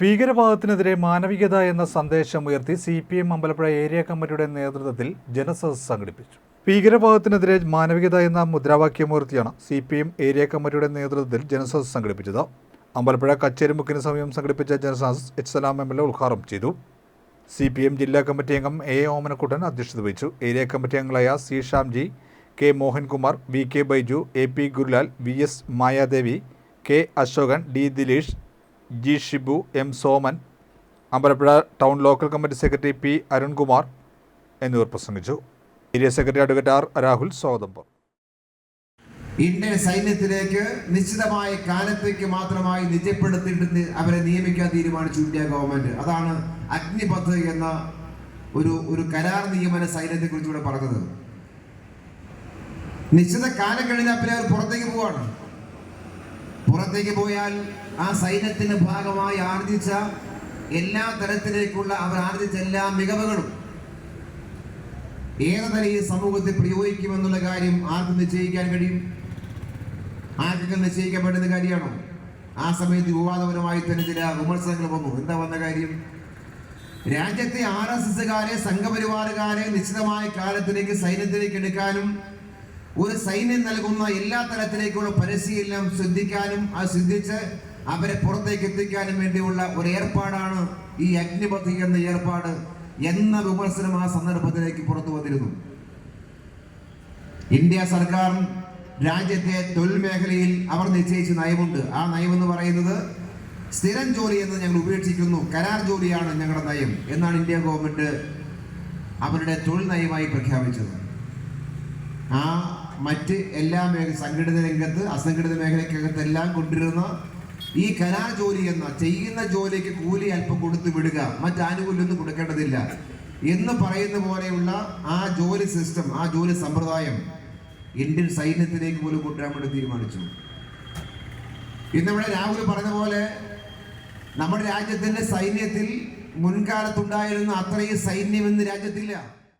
ഭീകരവാദത്തിനെതിരെ മാനവികത എന്ന സന്ദേശം ഉയർത്തി C P M Ambalappuzha area കമ്മിറ്റിയുടെ നേതൃത്വത്തിൽ ജനസദസ് സംഘടിപ്പിച്ചു. ഭീകരവാദത്തിനെതിരെ മാനവികത എന്ന മുദ്രാവാക്യമുയർത്തിയാണ് സി പി എം ഏരിയ കമ്മിറ്റിയുടെ നേതൃത്വത്തിൽ ജനസദസ് സംഘടിപ്പിച്ചത്. അമ്പലപ്പുഴ കച്ചേരിമുക്കിന് സമീപം സംഘടിപ്പിച്ച ജനസദസ് H Salam M L A ഉദ്ഘാടനം ചെയ്തു. സി പി എം ജില്ലാ കമ്മിറ്റി അംഗം എ ഓമനക്കുട്ടൻ അധ്യക്ഷത വഹിച്ചു. ഏരിയ കമ്മിറ്റി അംഗങ്ങളായ C Shamji K Mohankumar V K Baiju A P Gurulal V S Mayadevi K Ashokan D Dileesh G Shibu M Soman Ambalappuzha town local committee secretary P Arunkumar എന്നിവർ പ്രസംഗിച്ചു. Area secretary advocate R Rahul സ്വാഗതം Indian സൈന്യത്തിലേക്ക് നിശ്ചിതമായ കാലത്തേക്ക് മാത്രമായി നിജപ്പെടുത്തിയിട്ട് അവരെ നിയമിക്കാൻ തീരുമാനിച്ചു India government. അതാണ് അഗ്നിപഥ് എന്ന ഒരു ഒരു കരാർ നിയമന സൈന്യത്തെ കുറിച്ച് ഇവിടെ പറഞ്ഞത്. നിശ്ചിത കാലം കഴിഞ്ഞാൽ പിന്നെ അവർ പുറത്തേക്ക് പോവാണ്. പുറത്തേക്ക് പോയാൽ ആ സൈന്യത്തിന്റെ ഭാഗമായി ആർജിച്ച എല്ലാ തരത്തിലേക്കുള്ള അവർ ആർജിച്ച എല്ലാ മികവുകളും ഏത് ഈ സമൂഹത്തിൽ പ്രയോഗിക്കുമെന്നുള്ള കാര്യം ആർക്കും നിശ്ചയിക്കാൻ കഴിയും? ആർക്കൊക്കെ നിശ്ചയിക്കപ്പെടുന്ന കാര്യമാണോ? ആ സമയത്ത് വിവാദപരമായി തന്നെ ചില വിമർശനങ്ങൾ വന്നു. എന്താ വന്ന കാര്യം? രാജ്യത്തെ ആർ എസ് എസുകാരെ സംഘപരിവാറുകാരെ നിശ്ചിതമായ കാലത്തിലേക്ക് സൈന്യത്തിലേക്ക് എടുക്കാനും ഒരു സൈന്യം നൽകുന്ന എല്ലാ തരത്തിലേക്കുള്ള പരിശീലനം ശ്രദ്ധിക്കാനും അത് ശ്രദ്ധിച്ച് അവരെ പുറത്തേക്ക് എത്തിക്കാനും വേണ്ടിയുള്ള ഒരു ഏർപ്പാടാണ് ഈ അഗ്നിപഥി എന്ന ഏർപ്പാട് എന്ന വിമർശനം ആ സന്ദർഭത്തിലേക്ക് പുറത്തു വന്നിരുന്നു. ഇന്ത്യ സർക്കാർ രാജ്യത്തെ തൊഴിൽ മേഖലയിൽ അവർ നിശ്ചയിച്ച നയമുണ്ട്. ആ നയം എന്ന് പറയുന്നത് സ്ഥിരം ജോലി എന്ന് ഞങ്ങൾ ഉപേക്ഷിക്കുന്നു. കരാർ ജോലിയാണ് ഞങ്ങളുടെ നയം എന്നാണ് ഇന്ത്യ ഗവൺമെന്റ് അവരുടെ തൊഴിൽ നയമായി പ്രഖ്യാപിച്ചത്. ആ മറ്റ് എല്ലാ മേഖല സംഘടിത രംഗത്ത് അസംഘടിത മേഖലയ്ക്കകത്ത് എല്ലാം കൊണ്ടിരുന്ന ഈ കലാജോലി ജോലി എന്ന ചെയ്യുന്ന ജോലിക്ക് കൂലി അല്പം കൊടുത്തു വിടുക മറ്റ് ആനുകൂല്യമൊന്നും കൊടുക്കേണ്ടതില്ല എന്ന് പറയുന്ന പോലെയുള്ള ആ ജോലി സിസ്റ്റം ആ ജോലി സമ്പ്രദായം ഇന്ത്യൻ സൈന്യത്തിലേക്ക് പോലും കൊണ്ടുവരാൻ വേണ്ടി തീരുമാനിച്ചു. ഇന്ന് ഇവിടെ രാഹുൽ പറഞ്ഞ പോലെ നമ്മുടെ രാജ്യത്തിന്റെ സൈന്യത്തിൽ മുൻകാലത്തുണ്ടായിരുന്ന അത്രയും സൈന്യം ഇന്ന് രാജ്യത്തില്ല.